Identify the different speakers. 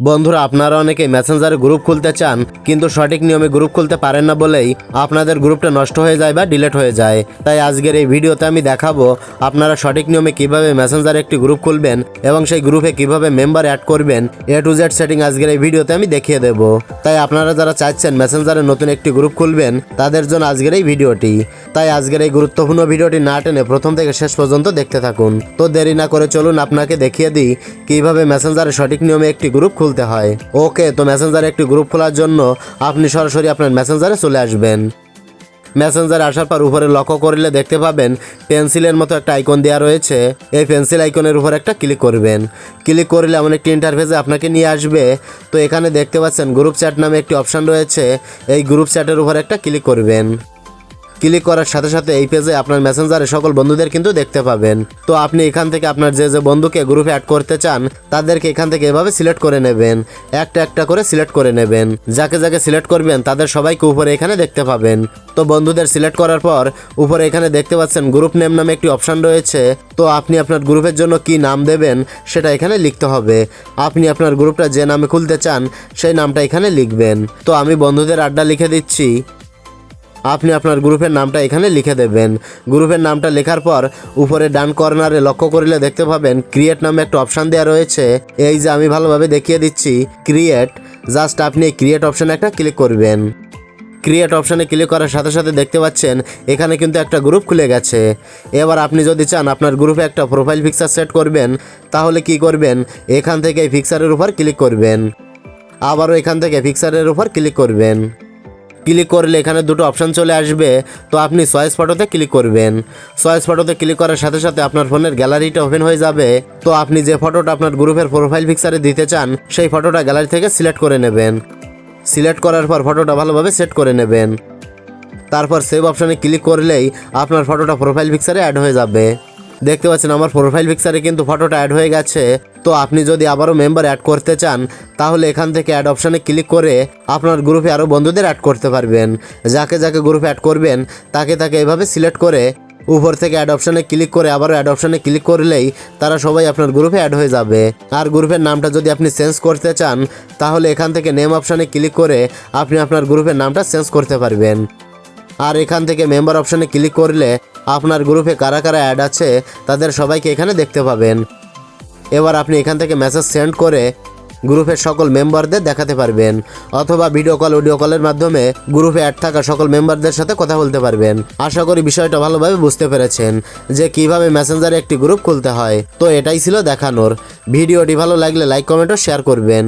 Speaker 1: বন্ধুরা, আপনারা অনেকে মেসেঞ্জারে গ্রুপ খুলতে চান, কিন্তু সঠিক নিয়মে গ্রুপ খুলতে পারেন না বলেই আপনাদের গ্রুপটা নষ্ট হয়ে যায় বা ডিলেট হয়ে যায়। তাই আজকের এই ভিডিওতে আমি দেখাবো আপনারা সঠিক নিয়মে কীভাবে মেসেঞ্জারে একটি গ্রুপ খুলবেন এবং সেই গ্রুপে কীভাবে মেম্বার অ্যাড করবেন এ টু জেড সেটিং আজকের এই ভিডিওতে আমি দেখিয়ে দেব। তাই আপনারা যারা চাচ্ছেন মেসেঞ্জারে নতুন একটি গ্রুপ খুলবেন, তাদের জন্য আজকের এই ভিডিওটি। তাই আজকের এই গুরুত্বপূর্ণ ভিডিওটি না টেনে প্রথম থেকে শেষ পর্যন্ত দেখতে থাকুন। তো দেরি না করে চলুন আপনাকে দেখিয়ে দিই কীভাবে মেসেঞ্জারে সঠিক নিয়মে একটি গ্রুপ খুলতে হয়। ওকে, তো মেসেঞ্জারে একটি গ্রুপ খোলার জন্য আপনি সরাসরি আপনার মেসেঞ্জারে চলে আসবেন। মেসেঞ্জারে আসার পর উপরে লক্ষ্য করলে দেখতে পাবেন পেন্সিলের মতো একটা আইকন দেওয়া রয়েছে। এই পেন্সিল আইকনের উপর একটা ক্লিক করবেন। ক্লিক করলে এমন একটি ইন্টারফেসে আপনাকে নিয়ে আসবে। তো এখানে দেখতে পাচ্ছেন গ্রুপ চ্যাট নামে একটি অপশন রয়েছে। এই গ্রুপ চ্যাটের উপর একটা ক্লিক করবেন। ক্লিক করার সাথে সাথে এই পেজে আপনার মেসেঞ্জারে সকল বন্ধুদের কিন্তু দেখতে পাবেন। তো আপনি এখান থেকে আপনার যে যে বন্ধুকে গ্রুপে অ্যাড করতে চান, তাদেরকে এখান থেকে এভাবে সিলেক্ট করে নেবেন। একটা একটা করে সিলেক্ট করে নেবেন। যাকে যাকে সিলেক্ট করবেন, তাদের সবাইকে উপরে এখানে দেখতে পাবেন। তো বন্ধুদের সিলেক্ট করার পর, উপরে এখানে দেখতে পাচ্ছেন গ্রুপ নেম নামে একটি অপশন রয়েছে। তো আপনি আপনার গ্রুপের জন্য কি নাম দেবেন, সেটা এখানে লিখতে হবে। আপনি আপনার গ্রুপটা যে নামে খুলতে চান, সেই নামটা এখানে লিখবেন। তো আমি বন্ধুদের আড্ডা লিখে দিচ্ছি। আপনি আপনার গ্রুপের নামটা এখানে লিখে দেবেন। গ্রুপের নামটা লেখার পর উপরে ডান কর্নারে লক্ষ্য করলে দেখতে পাবেন ক্রিয়েট নামে একটা অপশান দেওয়া রয়েছে। এই যে আমি ভালোভাবে দেখিয়ে দিচ্ছি ক্রিয়েট জাস্ট আপনি এই ক্রিয়েট অপশানে একটা ক্লিক করবেন। ক্রিয়েট অপশানে ক্লিক করার সাথে সাথে দেখতে পাচ্ছেন, এখানে কিন্তু একটা গ্রুপ খুলে গেছে। এবার আপনি যদি চান আপনার গ্রুপে একটা প্রোফাইল পিকচার সেট করবেন, তাহলে কি করবেন? এখান থেকে এই উপর ক্লিক করবেন। আবারও এখান থেকে পিকচারের উপর ক্লিক করবেন। ক্লিক করলে এখানে দুটো অপশন চলে আসবে। তো আপনি চয়েস ফটোতে ক্লিক করবেন। চয়েস ফটোতে ক্লিক করার সাথে সাথে আপনার ফোনের গ্যালারিটা ওপেন হয়ে যাবে। তো আপনি যে ফটোটা আপনার গ্রুপের প্রোফাইল পিকচারে দিতে চান, সেই ফটোটা গ্যালারি থেকে সিলেক্ট করে নেবেন। সিলেক্ট করার পর ফটোটা ভালোভাবে সেট করে নেবেন। তারপর সেভ অপশানে ক্লিক করলেই আপনার ফটোটা প্রোফাইল পিকচারে অ্যাড হয়ে যাবে। দেখতে পাচ্ছেন আমার প্রোফাইল পিকচারে কিন্তু ফটোটা অ্যাড হয়ে গেছে। তো আপনি যদি আবারও মেম্বার অ্যাড করতে চান, তাহলে এখান থেকে অ্যাড অপশানে ক্লিক করে আপনার গ্রুপে আরও বন্ধুদের অ্যাড করতে পারবেন। যাকে যাকে গ্রুপে অ্যাড করবেন, তাকে তাকে এভাবে সিলেক্ট করে উপর থেকে অ্যাড অপশানে ক্লিক করে আবারও অ্যাড অপশানে ক্লিক করলেই তারা সবাই আপনার গ্রুপে অ্যাড হয়ে যাবে। আর গ্রুপের নামটা যদি আপনি চেঞ্জ করতে চান, তাহলে এখান থেকে নেম অপশানে ক্লিক করে আপনি আপনার গ্রুপের নামটা চেঞ্জ করতে পারবেন। আর এখান থেকে মেম্বার অপশানে ক্লিক করলে আপনার গ্রুপে কারা কারা অ্যাড আছে, তাদের সবাইকে এখানে দেখতে পাবেন। এবার আপনি এখান থেকে মেসেজ সেন্ড করে গ্রুপের সকল মেম্বারদের দেখাতে পারবেন। অথবা ভিডিও কল অডিও কলের মাধ্যমে গ্রুপে অ্যাড থাকা সকল মেম্বারদের সাথে কথা বলতে পারবেন। আশা করি বিষয়টা ভালোভাবে বুঝতে পেরেছেন যে কীভাবে মেসেঞ্জারে একটি গ্রুপ খুলতে হয়। তো এটাই ছিল দেখানোর। ভিডিওটি ভালো লাগলে লাইক কমেন্ট ও শেয়ার করবেন।